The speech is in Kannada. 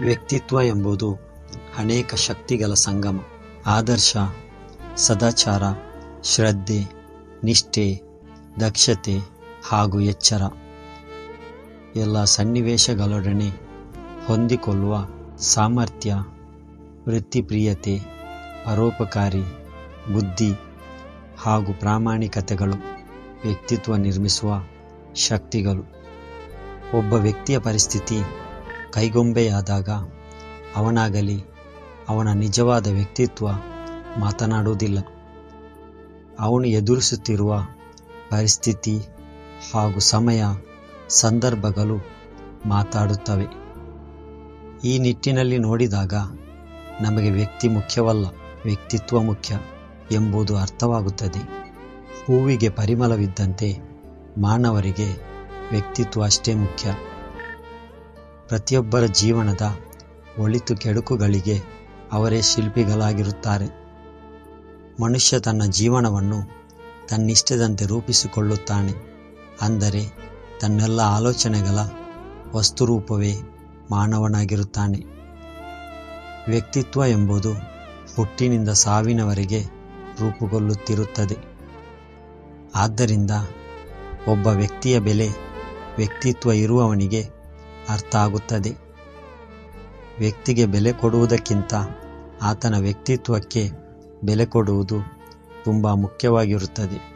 ವ್ಯಕ್ತಿತ್ವ ಎಂಬುದು ಅನೇಕ ಶಕ್ತಿಗಳ ಸಂಗಮ. ಆದರ್ಶ, ಸದಾಚಾರ, ಶ್ರದ್ಧೆ, ನಿಷ್ಠೆ, ದಕ್ಷತೆ ಹಾಗೂ ಎಚ್ಚರ. ಎಲ್ಲ ಸನ್ನಿವೇಶಗಳೊಡನೆ ಹೊಂದಿಕೊಳ್ಳುವ ಸಾಮರ್ಥ್ಯ, ವೃತ್ತಿಪ್ರಿಯತೆ, ಪರೋಪಕಾರಿ, ಬುದ್ಧಿ ಹಾಗೂ ಪ್ರಾಮಾಣಿಕತೆಗಳು ವ್ಯಕ್ತಿತ್ವ ನಿರ್ಮಿಸುವ ಶಕ್ತಿಗಳು. ಒಬ್ಬ ವ್ಯಕ್ತಿಯ ಪರಿಸ್ಥಿತಿ ಕೈಗೊಂಬೆಯಾದಾಗ ಅವನಾಗಲಿ ಅವನ ನಿಜವಾದ ವ್ಯಕ್ತಿತ್ವ ಮಾತನಾಡುವುದಿಲ್ಲ. ಅವನು ಎದುರಿಸುತ್ತಿರುವ ಪರಿಸ್ಥಿತಿ ಹಾಗೂ ಸಮಯ, ಸಂದರ್ಭಗಳು ಮಾತಾಡುತ್ತವೆ. ಈ ನಿಟ್ಟಿನಲ್ಲಿ ನೋಡಿದಾಗ ನಮಗೆ ವ್ಯಕ್ತಿ ಮುಖ್ಯವಲ್ಲ, ವ್ಯಕ್ತಿತ್ವ ಮುಖ್ಯ ಎಂಬುದು ಅರ್ಥವಾಗುತ್ತದೆ. ಹೂವಿಗೆ ಪರಿಮಳವಿದ್ದಂತೆ ಮಾನವರಿಗೆ ವ್ಯಕ್ತಿತ್ವ ಅಷ್ಟೇ ಮುಖ್ಯ. ಪ್ರತಿಯೊಬ್ಬರ ಜೀವನದ ಒಳಿತು ಕೆಡುಕುಗಳಿಗೆ ಅವರೇ ಶಿಲ್ಪಿಗಳಾಗಿರುತ್ತಾರೆ. ಮನುಷ್ಯ ತನ್ನ ಜೀವನವನ್ನು ತನ್ನಿಷ್ಟದಂತೆ ರೂಪಿಸಿಕೊಳ್ಳುತ್ತಾನೆ. ಅಂದರೆ ತನ್ನೆಲ್ಲ ಆಲೋಚನೆಗಳ ವಸ್ತುರೂಪವೇ ಮಾನವನಾಗಿರುತ್ತಾನೆ. ವ್ಯಕ್ತಿತ್ವ ಎಂಬುದು ಹುಟ್ಟಿನಿಂದ ಸಾವಿನವರೆಗೆ ರೂಪುಗೊಳ್ಳುತ್ತಿರುತ್ತದೆ. ಆದ್ದರಿಂದ ಒಬ್ಬ ವ್ಯಕ್ತಿಯ ಬೆಲೆ ವ್ಯಕ್ತಿತ್ವ ಇರುವವನಿಗೆ ಅರ್ಥ ಆಗುತ್ತದೆ ವ್ಯಕ್ತಿಗೆ ಬೆಲೆ ಕೊಡುವುದಕ್ಕಿಂತ ಆತನ ವ್ಯಕ್ತಿತ್ವಕ್ಕೆ ಬೆಲೆ ಕೊಡುವುದು ತುಂಬ ಮುಖ್ಯವಾಗಿರುತ್ತದೆ.